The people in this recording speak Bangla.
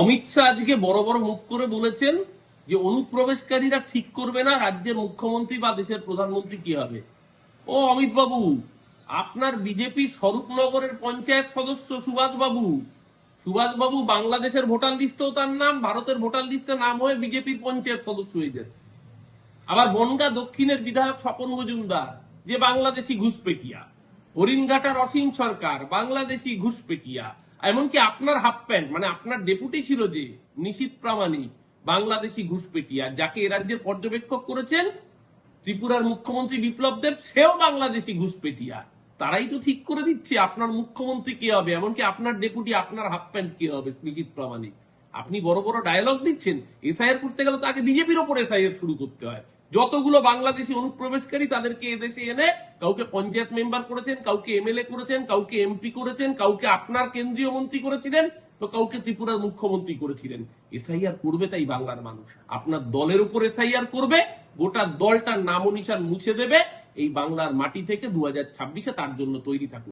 অমিত শাহ আজকে বড় বড় মুখ করে বলেছেন যে অনুপ্রবেশকারীরা ঠিক করবে না, রাজ্যের মুখ্যমন্ত্রী বা দেশের প্রধানমন্ত্রী কি হবে? ও অমিত বাবু আপনার বিজেপি স্বরূপনগরের পঞ্চায়েত সদস্য সুভাষ বাবু। সুভাষ বাবু বাংলাদেশের ভোটার লিস্টেও তার নাম, ভারতের ভোটার লিস্টে নাম হয়ে বিজেপির পঞ্চায়েত সদস্য হয়ে যাচ্ছে। আবার বনগা দক্ষিণের বিধায়ক স্বপন মজুমদার, যে বাংলাদেশি ঘুষপেটিয়া। হরিণঘাটার অসীম সরকার, বাংলাদেশি ঘুষপেটিয়া, এমনকি আপনার হাফ প্যান্ট মানে আপনার ডেপুটি ছিল যে, নিশীত প্রামাণিক, বাংলাদেশি ঘুষপেটিয়া, যাকে এ রাজ্যের পর্যবেক্ষক করেছেন, ত্রিপুরার মুখ্যমন্ত্রী বিপ্লব দেব, সেও বাংলাদেশি ঘুষপেটিয়া। তারাই তো ঠিক করে দিচ্ছে, আপনার মুখ্যমন্ত্রী কে হবে, এমনকি আপনার ডেপুটি আপনার হাফ প্যান্ট কে হবে, নিশীত প্রামাণিক। আপনি বড় বড় ডায়লগ দিচ্ছেন এসআইআর করতে গেলে তাকে বিজেপির ওপর এসআইআর শুরু করতে হয়। যতগুলো বাংলাদেশি অনুপ্রবেশকারী তাদেরকে এদেশে এনে কাউকে পঞ্চায়েত মেম্বার করেছেন, কাউকে এমএলএ করেছেন, কাউকে এমপি করেছেন, কাউকে আপনার কেন্দ্রীয় মন্ত্রী করেছিলেন, তো কাউকে ত্রিপুরার মুখ্যমন্ত্রী করেছিলেন। এসআইআর করবে তাই বাংলার মানুষ। আপনার দলের উপর এসআইআর করবে, গোটা দলটার নাম নিশান মুছে দেবে, এই বাংলার মাটি থেকে দু হাজার তার জন্য তৈরি থাকুন।